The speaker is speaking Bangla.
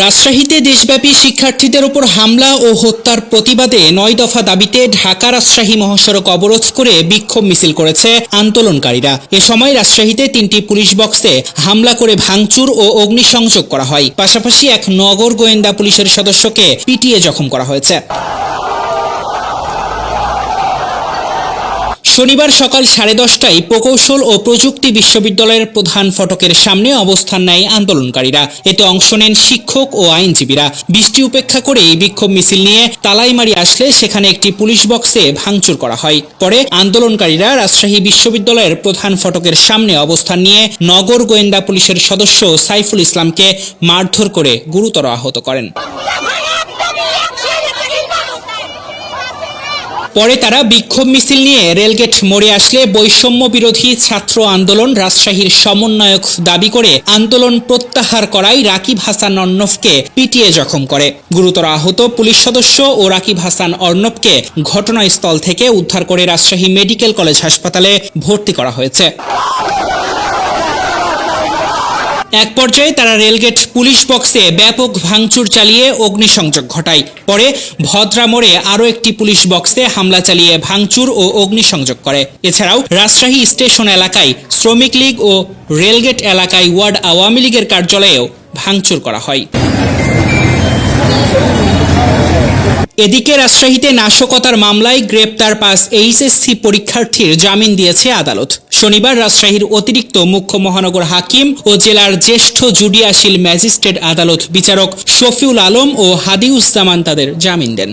রাজশাহীতে দেশব্যাপী শিক্ষার্থীদের উপর হামলা ও হত্যার প্রতিবাদে নয় দফা দাবিতে ঢাকা রাজশাহী মহাসড়ক অবরোধ করে বিক্ষোভ মিছিল করেছে আন্দোলনকারীরা। এ সময় রাজশাহীতে তিনটি পুলিশ বক্সে হামলা করে ভাঙচুর ও অগ্নিসংযোগ করা হয়। পাশাপাশি এক নগর গোয়েন্দা পুলিশের সদস্যকে পিটিয়ে জখম করা হয়েছে। শনিবার সকাল সাড়ে দশটায় প্রকৌশল ও প্রযুক্তি বিশ্ববিদ্যালয়ের প্রধান ফটকের সামনে অবস্থান নেয় আন্দোলনকারীরা। এতে অংশ নেন শিক্ষক ও আইনজীবীরা। বৃষ্টি উপেক্ষা করে এই বিক্ষোভ মিছিল নিয়ে তালাইমারি আসলে সেখানে একটি পুলিশ বক্সে ভাঙচুর করা হয়। পরে আন্দোলনকারীরা রাজশাহী বিশ্ববিদ্যালয়ের প্রধান ফটকের সামনে অবস্থান নিয়ে নগর গোয়েন্দা পুলিশের সদস্য সাইফুল ইসলামকে মারধর করে গুরুতর আহত করেন। পরে তারা বিক্ষোভ মিছিল নিয়ে রেলগেট মোড়ে আসলে বৈষম্য বিরোধী ছাত্র আন্দোলন রাজশাহীর সমন্বয়ক দাবি করে আন্দোলন প্রত্যাহার করায় রাকিব হাসান অর্ণবকে পিটিয়ে জখম করে। গুরুতর আহত পুলিশ সদস্য ও রাকিব হাসান অর্ণবকে ঘটনাস্থল থেকে উদ্ধার করে রাজশাহী মেডিকেল কলেজ হাসপাতালে ভর্তি করা হয়েছে। এক পর্যায়ে তারা রেলগেট পুলিশ বক্সে ব্যাপক ভাঙচুর চালিয়ে অগ্নিসংযোগ ঘটায়। পরে ভদ্রা মোড়ে আরও একটি পুলিশ বক্সে হামলা চালিয়ে ভাঙচুর ও অগ্নিসংযোগ করে। এছাড়াও রাজশাহী স্টেশন এলাকায় শ্রমিক লীগ ও রেলগেট এলাকায় ওয়ার্ড আওয়ামী লীগের কার্যালয়েও ভাঙচুর করা হয়। এদিকে রাজশাহীতে নাশকতার মামলায় গ্রেপ্তার পাস এইচএসসি পরীক্ষার্থীর জামিন দিয়েছে আদালত। শনিবার রাজশাহীর অতিরিক্ত মুখ্য মহানগর হাকিম ও জেলার জ্যেষ্ঠ জুডিয়াশিল ম্যাজিস্ট্রেট আদালত বিচারক শফিউল আলম ও হাদিউজ্জামান তাদের জামিন দেন।